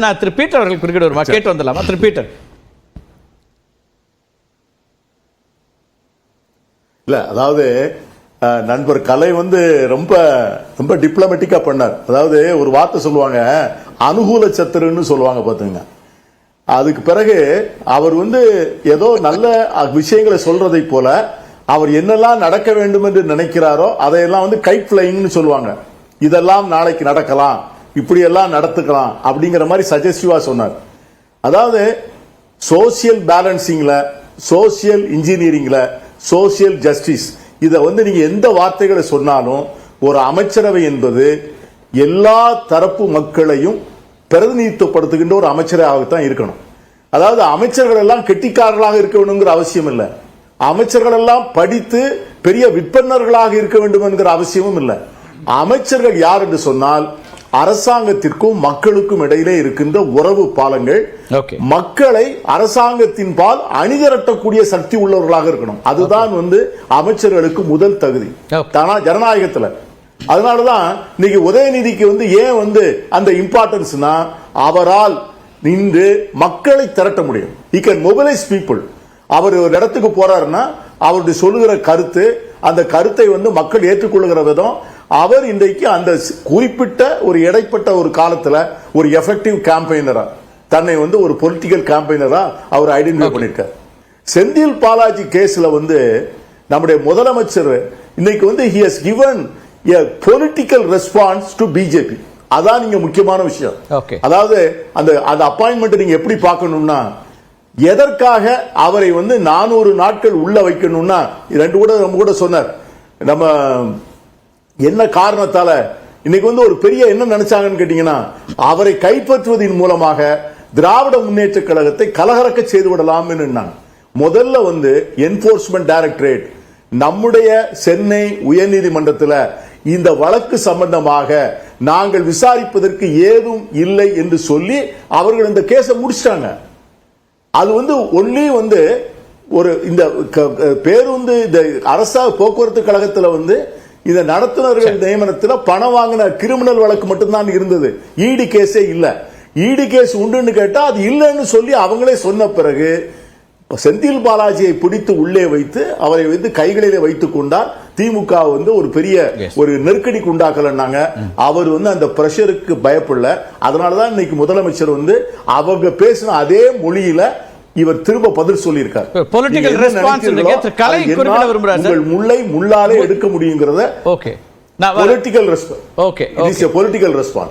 நான் திரு பீட்டர் அவர்கள் குறுக்கிட வருமா? கேட்டு வந்துடலாமா திரு பீட்டர். இல்ல அதாவது நண்பர் கலை வந்து ரொம்ப ரொம்ப டிப்ளமேட்டிக்கா பண்ணார். அதாவது ஒரு வார்த்தை சொல்லுவாங்க அனுகூல சத்துருன்னு சொல்லுவாங்க பாத்துங்க அதுக்கு பிறகு அவர் வந்து ஏதோ நல்ல விஷயங்களை சொல்றதை போல அவர் என்னெல்லாம் நடக்க வேண்டும் என்று நினைக்கிறாரோ அதையெல்லாம் வந்து கைட் ஃபிளைங்னு சொல்லுவாங்க. இதெல்லாம் நாளைக்கு நடக்கலாம். இப்படியெல்லாம் நடத்துக்கலாம் அப்படிங்கிற மாதிரி சஜஸ்டிவா சொன்னார். அதாவது சோசியல் பேலன்சிங்ல சோசியல் இன்ஜினியரிங்ல சோசியல் ஜஸ்டிஸ் இதை வந்து நீங்க எந்த வார்த்தைகளை சொன்னாலும் ஒரு அமைச்சரவை என்பது எல்லா தரப்பு மக்களையும் பிரதிநிதித்துவப்படுத்துகின்ற ஒரு அமைச்சராகத்தான் இருக்கணும். அதாவது அமைச்சர்கள் எல்லாம் கெட்டிக்காரர்களாக இருக்க வேணுங்கிற அவசியம் இல்லை. அமைச்சர்கள் எல்லாம் படித்து பெரிய விற்பனர்களாக இருக்க வேண்டும் என்கிற அவசியமும் இல்லை. அமைச்சர்கள் யார் என்று சொன்னால் அரசாங்கத்திற்கும் மக்களுக்கும் இடையிலே இருக்கின்ற உறவு பாலங்கள். மக்களை அரசாங்கத்தின் பால் அணிதிரட்டக்கூடிய சக்தி உள்ளவர்களாக இருக்கணும். அதுதான் வந்து அமைச்சர்களுக்கு முதல் தகுதி. ஜனநாயகத்துல. அதனாலதான் இன்னைக்கு உதயநிதிக்கு வந்து ஏன் வந்து அந்த இம்பார்ட்டன்ஸ்னா அவரால் நின்று மக்களை திரட்ட முடியும். He can mobilize people. அவர் ஒரு இடத்துக்கு போறாருன்னா அவருடைய சொல்லுகிற கருத்து அந்த கருத்தை வந்து மக்கள் ஏற்றுக்கொள்ளுகிற விதம் அவர் இன்றைக்கு அந்த குறிப்பிட்ட ஒரு இடைப்பட்ட ஒரு காலத்துல ஒரு எஃபெக்டிவ் கேம்பெயினரா தன்னை வந்து ஒரு பொலிட்டிக்கல் கேம்பெயினரா அவர் ஐடென்டிஃபை பண்ணிருக்கார் செந்தில் பாலாஜி கேஸ்ல வந்து நம்முடைய முதலமைச்சர் இன்னைக்கு வந்து he has given a political response to BJP அதான் நீங்க முக்கியமான விஷயம். அதாவது அந்த அந்த அப்பாயின்மெண்ட் நீங்க எப்படி பார்க்கணும்னா எதற்காக அவரை வந்து நானூறு நாட்கள் உள்ள வைக்கணும்னா ரெண்டு கூட நம்ம கூட சொன்னார். நம்ம என்ன காரணத்தால? இன்னைக்கு வந்து ஒரு பெரிய என்ன நினைச்சாங்கன்னு கேட்டீங்கன்னா அவரை கைப்பற்றுவதன் மூலமாக திராவிட முன்னேற்ற கழகத்தை கலகலக்க செய்து விடலாம் முதல்ல வந்து என்போர்ஸ்மெண்ட் டைரக்டரேட் நம்முடைய சென்னை உயர்நீதிமன்றத்தில் இந்த வழக்கு சம்பந்தமாக நாங்கள் விசாரிப்பதற்கு ஏதும் இல்லை என்று சொல்லி அவர்கள் இந்த கேஸை முடிச்சிட்டாங்க. அது வந்து ஒன்லி வந்து ஒரு இந்த க- பேருந்து இந்த அரசா போக்குவரத்து கழகத்தில் வந்து இந்த நடத்துனர்கள் நியமனத்துல பணம் வாங்கின கிரிமினல் வழக்கு மட்டும்தான் இருந்தது. ஈடி கேஸே இல்ல. ஈடி கேஸ் உண்டுன்னு கேட்டா அது இல்லைன்னு சொல்லி அவங்களே சொன்ன பிறகு செந்தில் பாலாஜியை பிடித்து உள்ளே வைத்து அவரை வந்து கைகளிலே வைத்துக் கொண்டார். திமுக வந்து ஒரு பெரிய. ஒரு நெருக்கடிக்கு உண்டாக்கலன்னாங்க. அவர் வந்து அந்த பிரஷருக்கு பயப்படல. அதனாலதான் இன்னைக்கு முதலமைச்சர் வந்து அவங்க பேசின அதே மொழியில இவர் திரும்ப பதில் சொல்லியிருக்கார். இன்னைக்கு திரு கலை குறிப்பிட விரும்புறார். உங்கள் முல்லை முள்ளாலே எடுக்க முடியுங்கிறத ஓகே நான் political response okay it is a political response